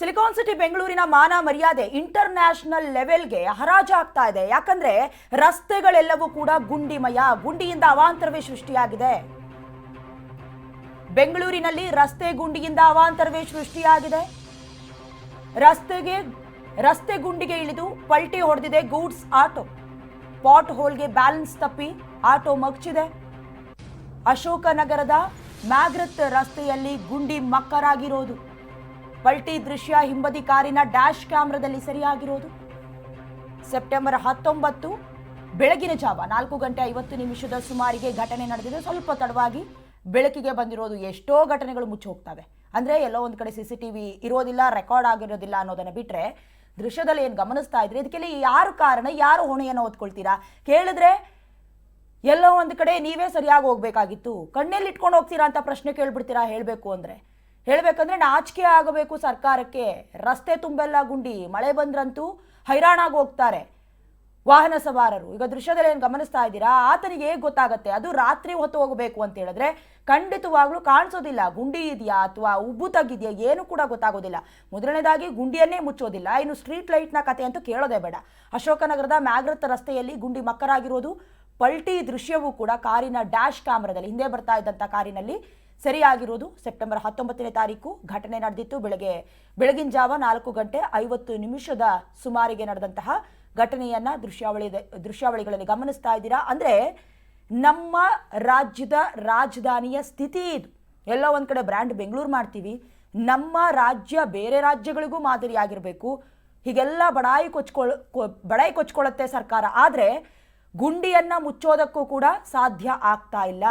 Silicon city ಬೆಂಗಳೂರಿನ ಮಾನ ಮರ್ಯಾದೆ ಇಂಟರ್ನ್ಯಾಷನಲ್ ಲೆವೆಲ್ಗೆ ಹರಾಜಾಗ್ತಾ ಇದೆ. ಯಾಕಂದ್ರೆ ರಸ್ತೆಗಳೆಲ್ಲವೂ ಕೂಡ ಗುಂಡಿಮಯ, ಗುಂಡಿಯಿಂದ ಅವಾಂತರವೇ ಸೃಷ್ಟಿಯಾಗಿದೆ. ಬೆಂಗಳೂರಿನಲ್ಲಿ ರಸ್ತೆ ಗುಂಡಿಯಿಂದ ಅವಾಂತರವೇ ಸೃಷ್ಟಿಯಾಗಿದೆ. ರಸ್ತೆಗೆ, ರಸ್ತೆ ಗುಂಡಿಗೆ ಇಳಿದು ಪಲ್ಟಿ ಹೊಡೆದಿದೆ ಗೂಡ್ಸ್ ಆಟೋ. ಪಾಟ್ ಹೋಲ್ಗೆ ಬ್ಯಾಲೆನ್ಸ್ ತಪ್ಪಿ ಆಟೋ ಮಗ್ಚಿದೆ. ಅಶೋಕನಗರದ ಮ್ಯಾಗ್ರತ್ ರಸ್ತೆಯಲ್ಲಿ ಗುಂಡಿ ಮಕ್ಕರಾಗಿರೋದು. ಪಲ್ಟಿ ದೃಶ್ಯ ಹಿಂಬದಿ ಕಾರಿನ ಡ್ಯಾಶ್ ಕ್ಯಾಮ್ರಾದಲ್ಲಿ ಸರಿಯಾಗಿರೋದು? ಸೆಪ್ಟೆಂಬರ್ ಹತ್ತೊಂಬತ್ತು, ಬೆಳಗಿನ ಜಾವ, ನಾಲ್ಕು ಗಂಟೆ ಐವತ್ತು ನಿಮಿಷದ ಸುಮಾರಿಗೆ ಘಟನೆ ನಡೆದಿದೆ. ಸ್ವಲ್ಪ ತಡವಾಗಿ ಬೆಳಕಿಗೆ ಬಂದಿರೋದು ಎಷ್ಟೋ ಘಟನೆಗಳು ಮುಚ್ಚಿ ಹೋಗ್ತವೆ. ಅಂದರೆ ಎಲ್ಲೋ ಒಂದು ಕಡೆ ಸಿ ಸಿ ಟಿ ವಿ ಇರೋದಿಲ್ಲ, ರೆಕಾರ್ಡ್ ಆಗಿರೋದಿಲ್ಲ ಅನ್ನೋದನ್ನು ಬಿಟ್ಟರೆ ದೃಶ್ಯದಲ್ಲಿ ಏನು ಗಮನಿಸ್ತಾ ಇದ್ರೆ? ಇದಕ್ಕೆಲ್ಲ ಯಾರು ಕಾರಣ, ಯಾರು ಹೊಣೆಯನ್ನು ಹೊತ್ಕೊಳ್ತೀರಾ? ಕೇಳಿದ್ರೆ ಎಲ್ಲೋ ಒಂದು ಕಡೆ ನೀವೇ ಸರಿಯಾಗಿ ಹೋಗ್ಬೇಕಾಗಿತ್ತು. ಕಣ್ಣಲ್ಲಿ ಇಟ್ಕೊಂಡು ಹೋಗ್ತೀರಾ ಅಂತ ಪ್ರಶ್ನೆ ಕೇಳಿಬಿಡ್ತೀರಾ ಹೇಳಬೇಕು ಅಂದರೆ. ಹೇಳಬೇಕಂದ್ರೆ ನಾಚಿಕೆ ಆಗಬೇಕು ಸರ್ಕಾರಕ್ಕೆ. ರಸ್ತೆ ತುಂಬೆಲ್ಲ ಗುಂಡಿ, ಮಳೆ ಬಂದ್ರಂತೂ ಹೈರಾಣಾಗಿ ಹೋಗ್ತಾರೆ ವಾಹನ ಸವಾರರು. ಈಗ ದೃಶ್ಯದಲ್ಲಿ ಏನು ಗಮನಿಸ್ತಾ ಇದ್ದೀರಾ? ಆತನಿಗೆ ಹೇಗೆ ಗೊತ್ತಾಗತ್ತೆ? ಅದು ರಾತ್ರಿ ಹೊತ್ತು ಹೋಗಬೇಕು ಅಂತ ಹೇಳಿದ್ರೆ ಖಂಡಿತವಾಗ್ಲೂ ಕಾಣಿಸೋದಿಲ್ಲ. ಗುಂಡಿ ಇದೆಯಾ ಅಥವಾ ಉಬ್ಬು ತಗ್ಗಿದೆಯಾ ಏನು ಕೂಡ ಗೊತ್ತಾಗೋದಿಲ್ಲ. ಮೊದಲನೇದಾಗಿ ಗುಂಡಿಯನ್ನೇ ಮುಚ್ಚೋದಿಲ್ಲ. ಇನ್ನು ಸ್ಟ್ರೀಟ್ ಲೈಟ್ನ ಕತೆ ಅಂತೂ ಕೇಳೋದೇ ಬೇಡ. ಅಶೋಕನಗರದ ಮ್ಯಾಗ್ರತ್ ರಸ್ತೆಯಲ್ಲಿ ಗುಂಡಿ ಮಕ್ಕರಾಗಿರೋದು ಪಲ್ಟಿ ದೃಶ್ಯವೂ ಕೂಡ ಕಾರಿನ ಡ್ಯಾಶ್ ಕ್ಯಾಮ್ರಾದಲ್ಲಿ ಹಿಂದೆ ಬರ್ತಾ ಇದ್ದಂಥ ಕಾರಿನಲ್ಲಿ ಸರಿಯಾಗಿರೋದು ಸೆಪ್ಟೆಂಬರ್ ಹತ್ತೊಂಬತ್ತನೇ ತಾರೀಕು ಘಟನೆ ನಡೆದಿತ್ತು. ಬೆಳಗ್ಗೆ, ಬೆಳಗಿನ ಜಾವ ನಾಲ್ಕು ಗಂಟೆ ಐವತ್ತು ನಿಮಿಷದ ಸುಮಾರಿಗೆ ನಡೆದಂತಹ ಘಟನೆಯನ್ನ ದೃಶ್ಯಾವಳಿ, ದೃಶ್ಯಾವಳಿಗಳಲ್ಲಿ ಗಮನಿಸ್ತಾ ಇದ್ದೀರಾ? ಅಂದ್ರೆ ನಮ್ಮ ರಾಜ್ಯದ ರಾಜಧಾನಿಯ ಸ್ಥಿತಿ ಇದು. ಎಲ್ಲೋ ಒಂದ್ ಕಡೆ ಬ್ರ್ಯಾಂಡ್ ಬೆಂಗಳೂರು ಮಾಡ್ತೀವಿ. ನಮ್ಮ ರಾಜ್ಯ ಬೇರೆ ರಾಜ್ಯಗಳಿಗೂ ಮಾದರಿಯಾಗಿರಬೇಕು. ಹೀಗೆಲ್ಲ ಬಡಾಯಿ ಕೊಚ್ಕೊಳ್ ಬಡಾಯಿ ಕೊಚ್ಕೊಳ್ಳುತ್ತೆ ಸರ್ಕಾರ. ಆದರೆ ಗುಂಡಿಯನ್ನ ಮುಚ್ಚೋದಕ್ಕೂ ಕೂಡ ಸಾಧ್ಯ ಆಗ್ತಾ ಇಲ್ಲ.